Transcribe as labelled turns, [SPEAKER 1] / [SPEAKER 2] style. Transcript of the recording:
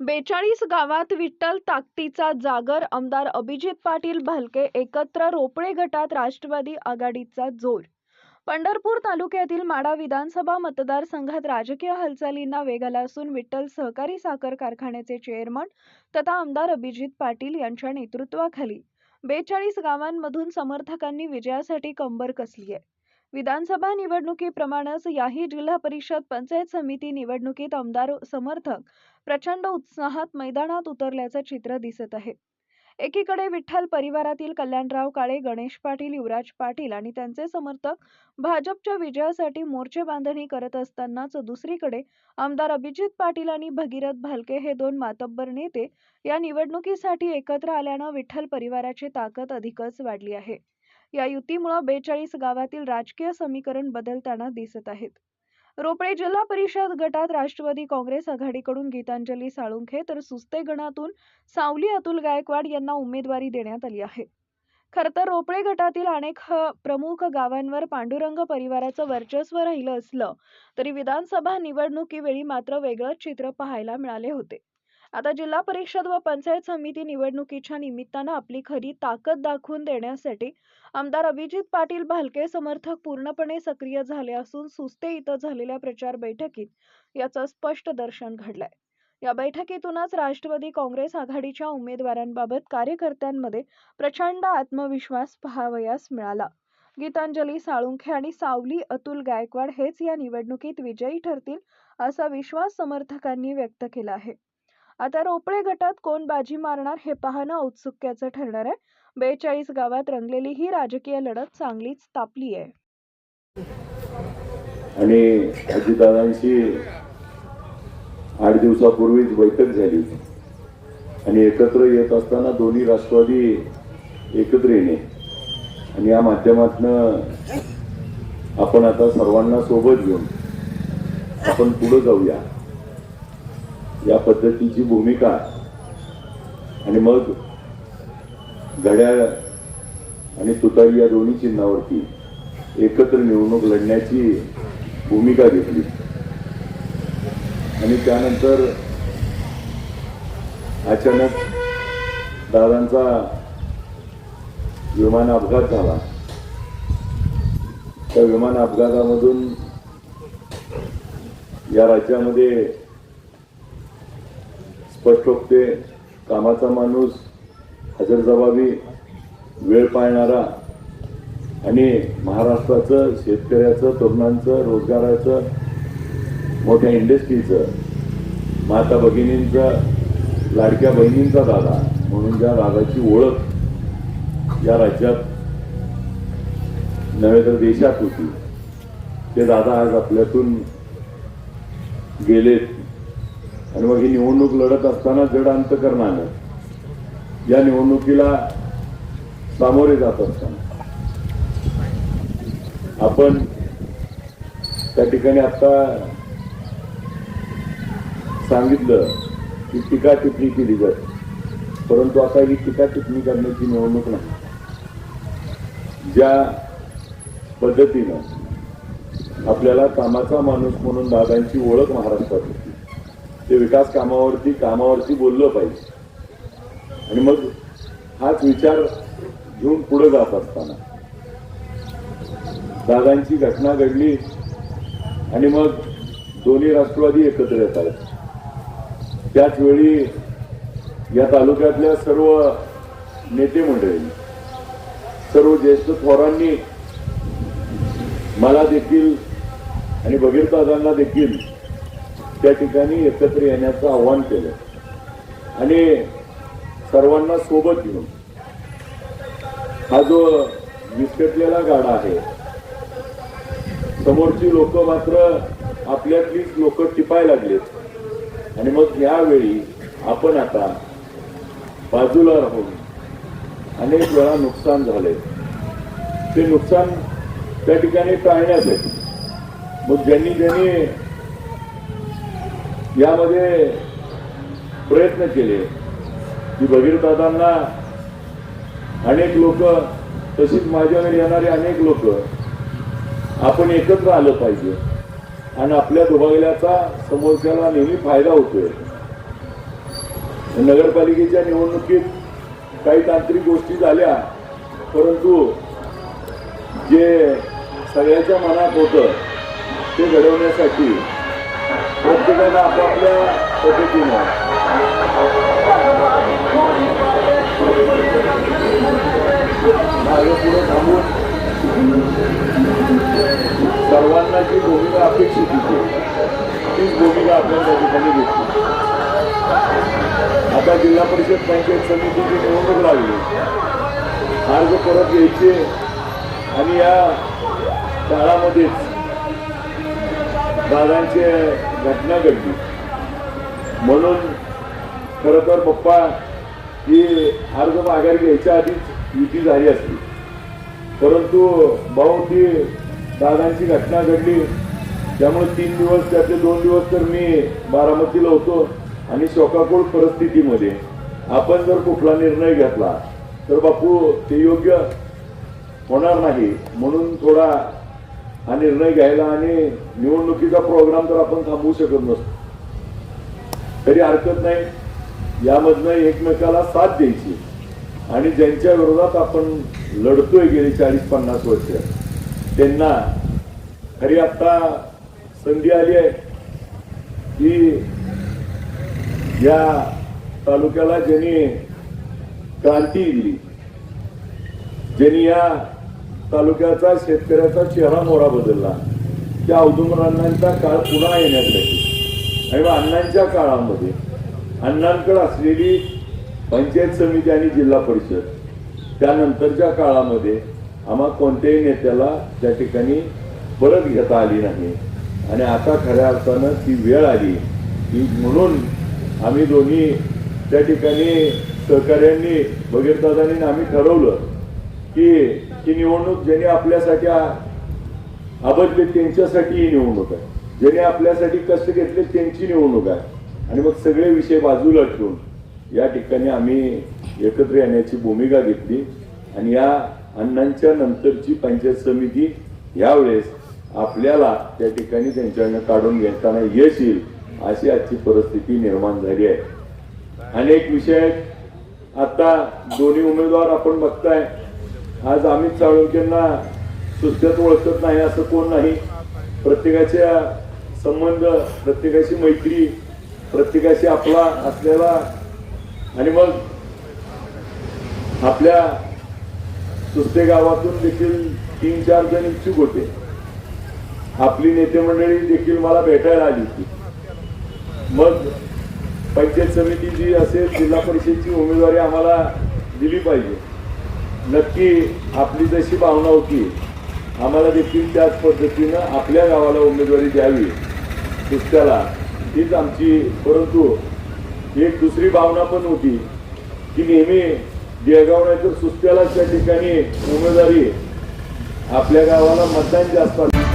[SPEAKER 1] बेचाळीस गावात विठ्ठल ताकतीचा जागर आमदार अभिजित पाटील भालके एकत्र रोपळे गटात राष्ट्रवादी आघाडीचा जोर. पंढरपूर तालुक्यातील माडा विधानसभा मतदारसंघात राजकीय हालचालींना वेग आला असून विठ्ठल सहकारी साखर कारखान्याचे चेअरमन तथा आमदार अभिजित पाटील यांच्या नेतृत्वाखाली बेचाळीस गावांमधून समर्थकांनी विजयासाठी कंबर कसली आहे विधानसभा निवडणुकीप्रमाणेच याही जिल्हा परिषद पंचायत समिती निवडणुकीत आमदार समर्थक प्रचंड उत्साहात मैदानात उतरल्याचं चित्र दिसत आहे. एकीकडे विठ्ठल परिवारातील कल्याणराव काळे गणेश पाटील युवराज पाटील आणि त्यांचे समर्थक भाजपच्या विजयासाठी मोर्चे बांधणी करत असतानाच दुसरीकडे आमदार अभिजित पाटील आणि भगीरथ भालके हे दोन मातब्बर नेते या निवडणुकीसाठी एकत्र आल्यानं विठ्ठल परिवाराची ताकद अधिकच वाढली आहे. या युतीमुळे बेचाळीस गावातील राजकीय समीकरण बदलताना दिसत आहेत. रोपळे जिल्हा परिषद गटात राष्ट्रवादी काँग्रेस आघाडीकडून गीतांजली साळुंखे तर सुस्ते गणातून सावली अतुल गायकवाड यांना उमेदवारी देण्यात आली आहे. खरं तर रोपळे गटातील अनेक प्रमुख गावांवर पांडुरंग परिवाराचं वर्चस्व राहिलं असलं तरी विधानसभा निवडणुकीवेळी मात्र वेगळंच चित्र पाहायला मिळाले होते. आता जिल्हा परिषद व पंचायत समिती निवडणुकीच्या निमित्तानं आपली खरी ताकद दाखवून देण्यासाठी आमदार अभिजित पाटील भालके समर्थक पूर्णपणे सक्रिय झाले असून सुस्ते इथं झालेल्या प्रचार बैठकीत याचं स्पष्ट दर्शन घडलंय. या बैठकीतूनच राष्ट्रवादी काँग्रेस आघाडीच्या उमेदवारांबाबत कार्यकर्त्यांमध्ये प्रचंड आत्मविश्वास पहावयास मिळाला. गीतांजली साळुंखे आणि सावली अतुल गायकवाड हेच या निवडणुकीत विजयी ठरतील असा विश्वास समर्थकांनी व्यक्त केला आहे. आता रोपळे गटात कोण बाजी मारणार हे पाहणं औत्सुक्याचं ठरणार आहे. बेचाळीस गावात रंगलेली ही राजकीय लढत चांगलीच तापली आहे.
[SPEAKER 2] आणि अजितदादांची आठ दिवसापूर्वीच बैठक झाली. आणि एकत्र येत असताना दोन्ही राष्ट्रवादी एकत्र येणे. आणि या माध्यमातनं आपण आता सर्वांना सोबत घेऊन आपण पुढे जाऊया. या पद्धतीची भूमिका. आणि मग घड्याळ आणि तुतारी या दोन्ही चिन्हावरती एकत्र निवडणूक लढण्याची भूमिका घेतली. आणि त्यानंतर अचानक दादांचा विमान अपघात झाला. त्या विमान अपघातामधून या राज्यामध्ये स्पष्टोक्ते कामाचा माणूस हजरजबाबी वेळ पाळणारा आणि महाराष्ट्राचं शेतकऱ्याचं तरुणांचं रोजगाराचं मोठ्या इंडस्ट्रीचं माता भगिनींचा लाडक्या बहिणींचा दादा म्हणून ज्या दादाची ओळख या राज्यात नव्हे तर देशात होती ते दादा आज आपल्यातून गेलेत. आणि मग ही निवडणूक लढत असताना जड अंतकरणानं या निवडणुकीला सामोरे जात असताना आपण त्या ठिकाणी आता सांगितलं की टीका टिप्पणी केली जाते. परंतु आता ही टीका टिप्पणी करण्याची निवडणूक नाही. ज्या पद्धतीनं आपल्याला कामाचा माणूस म्हणून दादांची ओळख महाराष्ट्रात होती. ते विकास कामावरती कामावरती बोललं पाहिजे. आणि मग हाच विचार घेऊन पुढे जात असताना. दादांची घटना घडली आणि मग दोन्ही राष्ट्रवादी एकत्र येत आहेत त्याच वेळी या तालुक्यातल्या सर्व नेते मंडळी सर्व ज्येष्ठ थोरांनी मला देखील आणि भगीरदादांना देखील त्या ठिकाणी एकत्र येण्याचं आवाहन केलं. आणि सर्वांना सोबत घेऊन हा जो विस्कटलेला गाडा आहे समोरची लोक मात्र आपल्यातलीच लोक टिपाय लागलेत. आणि मग यावेळी आपण आता बाजूला राहून अनेक वेळा नुकसान झाले ते नुकसान त्या ठिकाणी टाळण्यासाठी मग ज्यांनी ज्यांनी यामध्ये प्रयत्न केले. की भगीरदादांना अनेक लोक तशीच माझ्यावर येणारे अनेक लोक आपण एकत्र आलं पाहिजे. आणि आपल्या दुभागल्याचा समोरच्याला नेहमी फायदा होतोय. नगरपालिकेच्या निवडणुकीत काही तांत्रिक गोष्टी झाल्या परंतु जे सगळ्याच्या मनात होतं ते घडवण्यासाठी प्रत्येकानं आपापल्या पद्धतीनं मागे पुढे थांबून सर्वांना जी भूमिका अपेक्षित होती तीच भूमिका आपल्या त्या ठिकाणी घेतली आता जिल्हा परिषद पंचायत समितीची निवडणूक लागली अर्ज परत घ्यायचे आणि या काळामध्येच दादांची घटना घडली. म्हणून खरं तर पप्पा ही अर्ज माघार घ्यायच्या आधीच युती झाली असती. परंतु भाऊ ती दादांची घटना घडली. त्यामुळे तीन दिवस त्याचे दोन दिवस तर मी बारामतीला होतो आणि शोकाकुळ परिस्थितीमध्ये. आपण जर कुठला निर्णय घेतला तर बापू ते योग्य होणार नाही. म्हणून थोडा हा निर्णय घ्यायला आणि निवडणुकीचा प्रोग्राम तर आपण थांबवू शकत नसतो. तरी हरकत नाही. यामधनं एकमेकाला साथ द्यायची. आणि ज्यांच्या विरोधात आपण लढतोय गेली चाळीस पन्नास वर्ष त्यांना खरी आता संधी आली आहे की या तालुक्याला ज्यांनी क्रांती दिली ज्यांनी या तालुक्याचा शेतकऱ्याचा चेहरा मोहरा बदलला. त्या औदुंबर अण्णांचा काळ पुन्हा येण्यासाठी आणि मग अण्णांच्या काळामध्ये अण्णांकडे असलेली पंचायत समिती आणि जिल्हा परिषद त्यानंतरच्या काळामध्ये आम्हा कोणत्याही नेत्याला त्या ठिकाणी परत घेता आली नाही. आणि आता खऱ्या अर्थानं ती वेळ आली की म्हणून आम्ही दोन्ही त्या ठिकाणी सहकार्यांनी भगीरदादांनी आम्ही ठरवलं की ही निवडणूक ज्याने आपल्यासाठी आ- त्यांच्यासाठी ही निवडणूक आहे. ज्याने आपल्यासाठी कष्ट घेतले त्यांची निवडणूक आहे. आणि मग सगळे विषय बाजूला ठेवून या ठिकाणी आम्ही एकत्र येण्याची भूमिका घेतली. आणि या अण्णांच्या नंतरची पंचायत समिती यावेळेस आपल्याला त्या ठिकाणी त्यांच्याकडनं काढून घेताना यश येईल अशी आजची परिस्थिती निर्माण झाली आहे. अनेक विषय आता दोन्ही उमेदवार आपण बघताय. आज अमित चाळुक्यांना सुस्त्यात ओळखत नाही असं कोण नाही? प्रत्येकाच्या संबंध प्रत्येकाची मैत्री प्रत्येकाशी आपला असलेला आणि मग आपल्या सुस्ते गावातून देखील तीन चार जण इच्छुक होते. आपली नेते मंडळी देखील मला भेटायला आली होती. मग पंचायत समिती जी असेल जिल्हा परिषदची उमेदवारी आम्हाला दिली पाहिजे. नक्की आपली जशी भावना होती आम्हाला देखील त्याच पद्धतीनं आपल्या गावाला उमेदवारी द्यावी दुसऱ्याला हीच आमची परंतु एक दुसरी भावना पण होती की नेहमी देगाव नाही तर सुस्त्याला त्या ठिकाणी उमेदवारी आपल्या गावाला मतदान जास्त आलं.